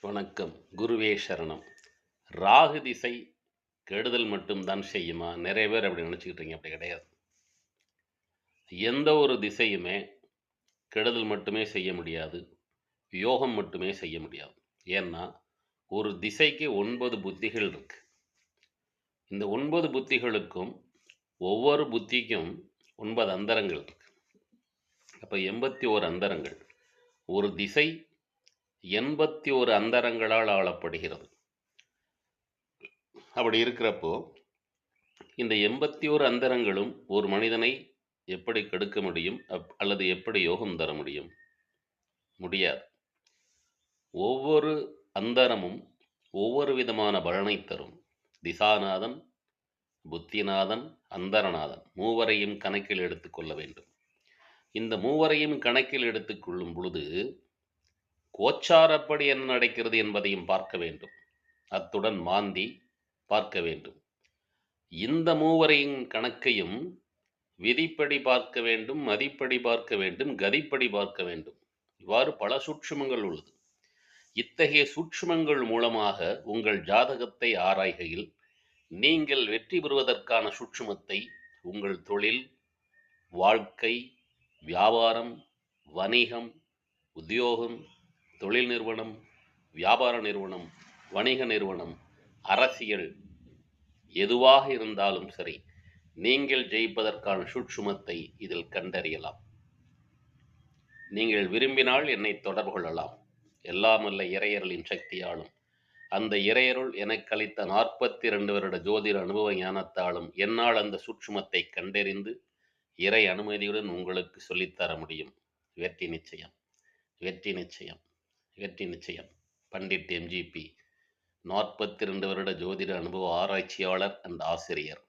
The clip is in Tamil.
வணக்கம். குருவே சரணம். ராகு திசை கெடுதல் மட்டும்தான் செய்யுமா? நிறைய பேர் அப்படி நினச்சிக்கிட்டீங்க அப்படி கிடையாது. எந்த ஒரு திசையுமே கெடுதல் மட்டுமே செய்ய முடியாது. யோகம் மட்டுமே செய்ய முடியாது. ஏன்னா ஒரு திசைக்கு ஒன்பது புத்திகள் இருக்கு. இந்த ஒன்பது புத்திகளுக்கும் ஒவ்வொரு புத்திக்கும் ஒன்பது அந்தரங்கள் இருக்கு. அப்போ எண்பத்தி ஓரு அந்தரங்கள். ஒரு திசை எண்பத்தி ஒரு அந்தரங்களால் ஆளப்படுகிறது. அப்படி இருக்கிறப்போ இந்த எண்பத்தி ஒரு அந்தரங்களும் ஒரு மனிதனை எப்படி கெடுக்க முடியும் அப்- அல்லது எப்படி யோகம் தர முடியும்? முடியாது. ஒவ்வொரு அந்தரமும் ஒவ்வொரு விதமான பலனை தரும். திசாநாதன் புத்திநாதன் அந்தரநாதன் மூவரையும் கணக்கில் எடுத்துக்கொள்ள வேண்டும். இந்த மூவரையும் கணக்கில் எடுத்துக்கொள்ளும் பொழுது கோச்சாரப்படி என்ன நடக்கிறது என்பதையும் பார்க்க வேண்டும். அத்துடன் மாந்தி பார்க்க வேண்டும். இந்த மூவரையும் கணக்கையும் விதிப்படி பார்க்க வேண்டும் மதிப்படி பார்க்க வேண்டும் கதிப்படி பார்க்க வேண்டும். இவ்வாறு பல சூட்சுமங்கள் உள்ளது. இத்தகைய சூட்சுமங்கள் மூலமாக உங்கள் ஜாதகத்தை ஆராய்கையில் நீங்கள் வெற்றி பெறுவதற்கான சூட்சுமத்தை உங்கள் தொழில் வாழ்க்கை வியாபாரம் வணிகம் உத்தியோகம் தொழில் நிறுவனம் வியாபார நிறுவனம் வணிக நிறுவனம் அரசியல் எதுவாக இருந்தாலும் சரி நீங்கள் ஜெயிப்பதற்கான சுட்சுமத்தை இதில் கண்டறியலாம். நீங்கள் விரும்பினால் என்னை தொடர்பு கொள்ளலாம். எல்லாமல்ல இறையர்களின் சக்தியாலும். அந்த இறையருள் எனக்கு அளித்த நாற்பத்தி ரெண்டு வருட ஜோதிட அனுபவ ஞானத்தாலும் என்னால் அந்த சூட்சுமத்தை கண்டறிந்து இறை அனுமதியுடன் உங்களுக்கு சொல்லித்தர முடியும். வெற்றி நிச்சயம். வெற்றி நிச்சயம். வெற்றி நிச்சயம். பண்டிட் எம்ஜிபி நாற்பத்தி ரெண்டு வருட ஜோதிட அனுபவ ஆராய்ச்சியாளர் அண்ட் ஆசிரியர்.